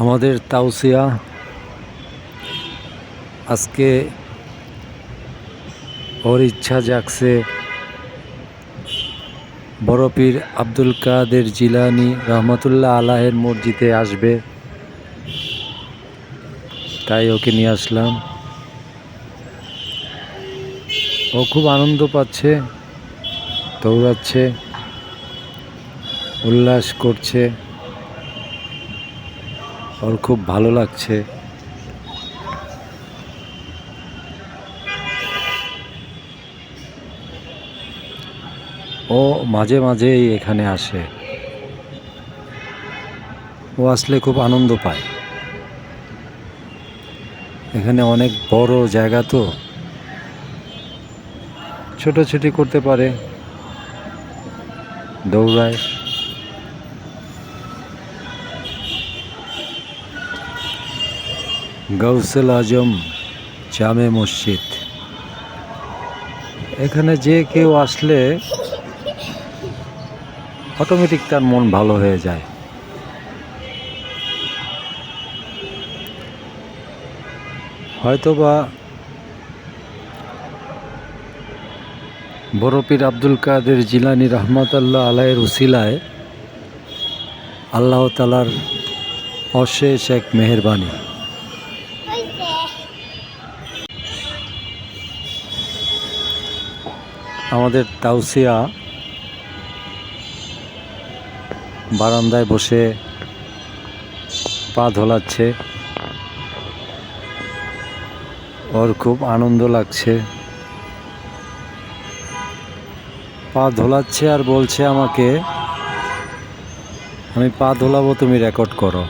আমাদের তাউসিয়া আজকে ওর ইচ্ছা জাগছে বড় পীর আব্দুল কাদের জিলানি রহমতুল্লাহ আলাহের মসজিদে আসবে। তাই ওকে নিয়ে আসলাম। ও খুব আনন্দ পাচ্ছে, দৌড়াচ্ছে, উল্লাস করছে। ওর খুব ভালো লাগছে। ও মাঝে মাঝেই এখানে আসে। ও আসলে খুব আনন্দ পায়। এখানে অনেক বড় জায়গা তো। ছোটাছুটি করতে পারে। দৌড়ায়। গৌসল আজম জামে মসজিদ। এখানে যে কেউ আসলে অটোমেটিক তার মন ভালো হয়ে যায়। হয়তোবা বড়পীর আব্দুল কাদের জিলানি রহমতাল্লাহ আলাইয়ের উসিলায় আল্লাহ তালার অশেষ এক মেহরবানি। আমাদের তাউসিয়া বারান্দায় বসে পা ধোলাচ্ছে। ওর খুব আনন্দ লাগছে। পা ধোলাচ্ছে আর বলছে আমাকে, আমি পা ধোলাবো, তুমি রেকর্ড করো।